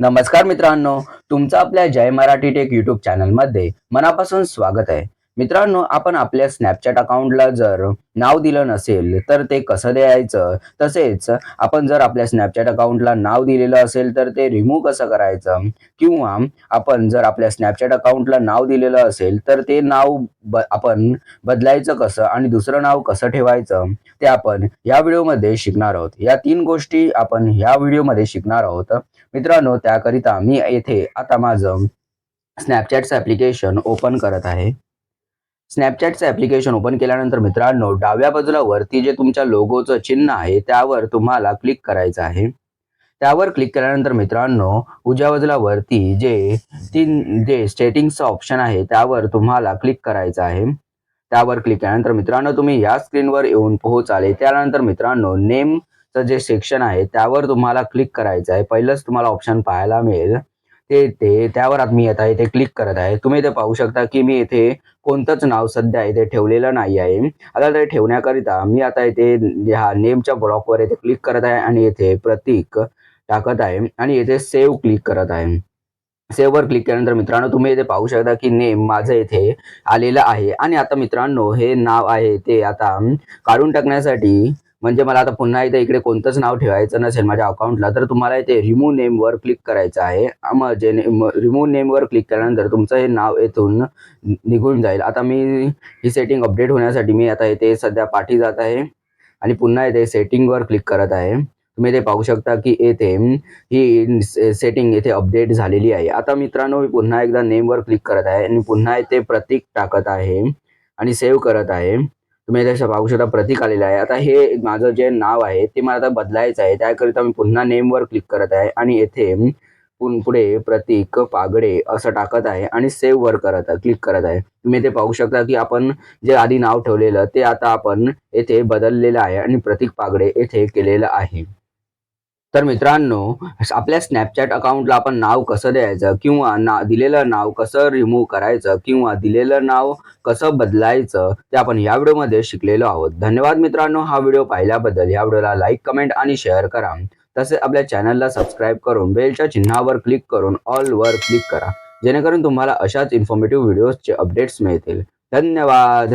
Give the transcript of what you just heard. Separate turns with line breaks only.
नमस्कार मित्रांनो तुमचं आपल्या जय मराठी टेक युट्यूब चॅनलमध्ये मनापासून स्वागत आहे. मित्रांनो आपण आपल्या स्नॅपचॅट अकाउंटला जर नाव दिलं नसेल तर ते कसं द्यायचं? तसेच आपण जर आपल्या स्नॅपचॅट अकाउंटला नाव दिलेलं असेल तर ते रिमूव्ह कसं करायचं? किंवा आपण जर आपल्या स्नॅपचॅट अकाउंटला नाव दिलेलं असेल तर ते नाव ब आपण बदलायचं कसं आणि दुसरं नाव कसं ठेवायचं? ते आपण या व्हिडिओमध्ये शिकणार आहोत. या तीन गोष्टी आपण ह्या व्हिडिओमध्ये शिकणार आहोत. मित्रांनो त्याकरिता मी येथे आता माझं स्नॅपचॅटचं ॲप्लिकेशन ओपन करत आहे. स्नॅपचॅटचं ॲप्लिकेशन ओपन केल्यानंतर मित्रांनो डाव्या बाजूला वरती जे तुमच्या लोगोचं चिन्ह आहे त्यावर तुम्हाला क्लिक करायचं आहे. त्यावर क्लिक केल्यानंतर मित्रांनो उजव्या बाजूला वरती जे तीन जे सेटिंगचं ऑप्शन आहे त्यावर तुम्हाला क्लिक करायचं आहे. त्यावर क्लिक केल्यानंतर मित्रांनो तुम्ही या स्क्रीनवर येऊन पोहोचाले. त्यानंतर मित्रांनो नेमचं जे सेक्शन आहे त्यावर तुम्हाला क्लिक करायचं आहे. पहिलंच तुम्हाला ऑप्शन पाहायला मिळेल. ते ते त्यावर आता मी आता इथे क्लिक करत आहे. तुम्ही इथे पाहू शकता की मी इथे कोणतंच नाव सध्या इथे ठेवलेलं नाही आहे. आता ते ठेवण्याकरिता मी आता इथे ह्या नेमच्या ब्लॉकवर इथे क्लिक करत आहे आणि येथे प्रतीक टाकत आहे आणि येथे सेव्ह क्लिक करत आहे. सेव्हवर क्लिक केल्यानंतर मित्रांनो तुम्ही इथे पाहू शकता की नेम माझं इथे आलेलं आहे. आणि आता मित्रांनो हे नाव आहे ते आता काढून टाकण्यासाठी म्हणजे मला आता पुन्हा इथे इकडे कोणतंच नाव ठेवायचं नसेल माझ्या अकाउंटला तर तुम्हाला इथे रिमूव्ह नेमवर क्लिक करायचं आहे. मग जे रिमूव्ह नेमवर क्लिक केल्यानंतर तुमचं हे नाव येथून निघून जाईल. आता मी ही सेटिंग अपडेट होण्यासाठी मी आता इथे सध्या पाठी जात आहे आणि पुन्हा इथे सेटिंगवर क्लिक करत आहे. तुम्ही इथे पाहू शकता की येथे ही सेटिंग इथे अपडेट झालेली आहे. आता मित्रांनो मी पुन्हा एकदा नेमवर क्लिक करत आहे आणि पुन्हा इथे प्रतीक टाकत आहे आणि सेव्ह करत आहे. तुम्ही इथे पाहू शकता प्रतीक आलेलं आहे. आता हे माझं जे नाव आहे ते मला आता बदलायचं आहे. त्याकरिता मी पुन्हा नेमवर क्लिक करत आहे आणि येथे पुन- पुढे प्रतीक पागडे असं टाकत आहे आणि सेव्ह वर करत आहे क्लिक करत आहे. तुम्ही ते पाहू शकता की आपण जे आधी नाव ठेवलेलं ते आता आपण येथे बदललेलं आहे आणि प्रतीक पागडे येथे केलेलं आहे. तर मित्रांनो आपल्या स्नॅपचॅट अकाउंटला आपण नाव कसं द्यायचं? किंवा ना दिलेलं नाव कसं रिमूव्ह करायचं? किंवा दिलेलं नाव कसं बदलायचं? ते आपण या व्हिडिओमध्ये शिकलेलो आहोत. धन्यवाद मित्रांनो हा व्हिडिओ पाहिल्याबद्दल. या व्हिडिओला लाईक कमेंट आणि शेअर करा. तसेच आपल्या चॅनलला सबस्क्राईब करून बेलच्या चिन्हावर क्लिक करून ऑलवर क्लिक करा. जेणेकरून तुम्हाला अशाच इन्फॉर्मेटिव्ह व्हिडिओजचे अपडेट्स मिळतील. धन्यवाद!